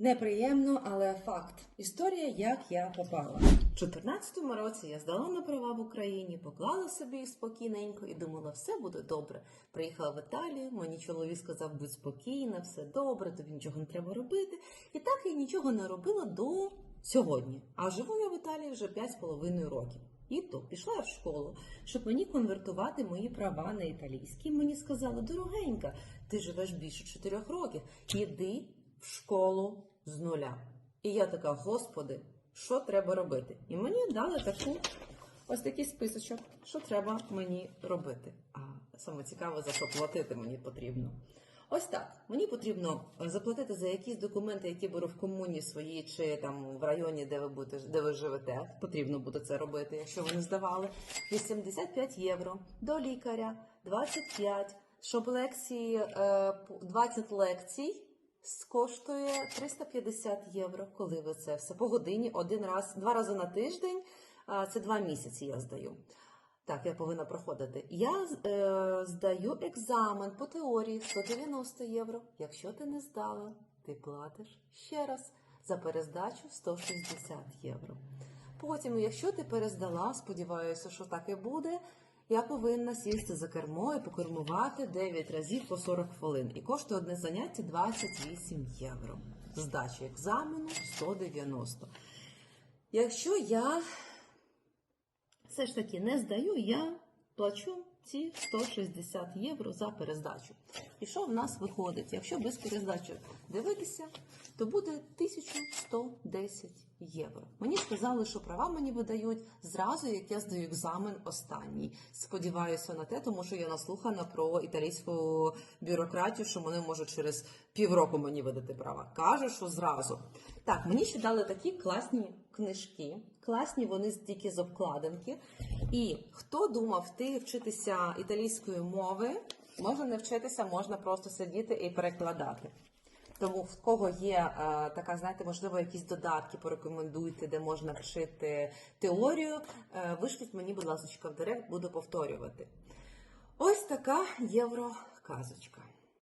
Неприємно, але факт. Історія, як я попала. У 14-му році я здала на права в Україні, поклала собі спокійненько і думала, все буде добре. Приїхала в Італію, мені чоловік сказав, будь спокійна, все добре, тобі нічого не треба робити. І так я нічого не робила до сьогодні. А живу я в Італії вже 5,5 років. І то пішла я в школу, щоб мені конвертувати мої права на італійські. Мені сказали, дорогенька, ти живеш більше 4 років, іди в школу з нуля. І я така, господи, що треба робити? І мені дали таку ось такий списочок, що треба мені робити. А саме цікаве, за що платити мені потрібно. Ось так. Мені потрібно е, заплатити за якісь документи, які беру в комуні своїй чи там в районі, де ви будете, де ви живете. Потрібно буде це робити, якщо ви не здавали. 85 євро до лікаря, 25, щоб лекції, е, 20 лекцій коштує 350 євро, коли ви це все по годині, один раз, два рази на тиждень. Це два місяці я здаю. Так, я повинна проходити. Я е, здаю екзамен по теорії 190 євро. Якщо ти не здала, ти платиш ще раз за перездачу 160 євро. Потім, якщо ти перездала, сподіваюся, що так і буде. Я повинна сісти за кермо і покермувати 9 разів по 40 хвилин. І коштує одне заняття 28 євро. Здача екзамену 190. Якщо я все ж таки не здаю, я плачу ці 160 євро за перездачу. І що в нас виходить? Якщо без перездачі дивитися, то буде 1110 євро. Мені сказали, що права мені видають зразу, як я здаю екзамен останній. Сподіваюся на те, тому що я наслухана про італійську бюрократію, що вони можуть через півроку мені видати права. Каже, що зразу. Так, мені ще дали такі класні книжки. Класні вони тільки з обкладинки. І хто думав ти вчитися італійської мови, можна не вчитися, можна просто сидіти і перекладати. Тому в кого є е, така, знаєте, можливо, якісь додатки порекомендуйте, де можна вчити теорію. Е, вишліть мені, будь ласка, в директ, буду повторювати. Ось така євроказочка.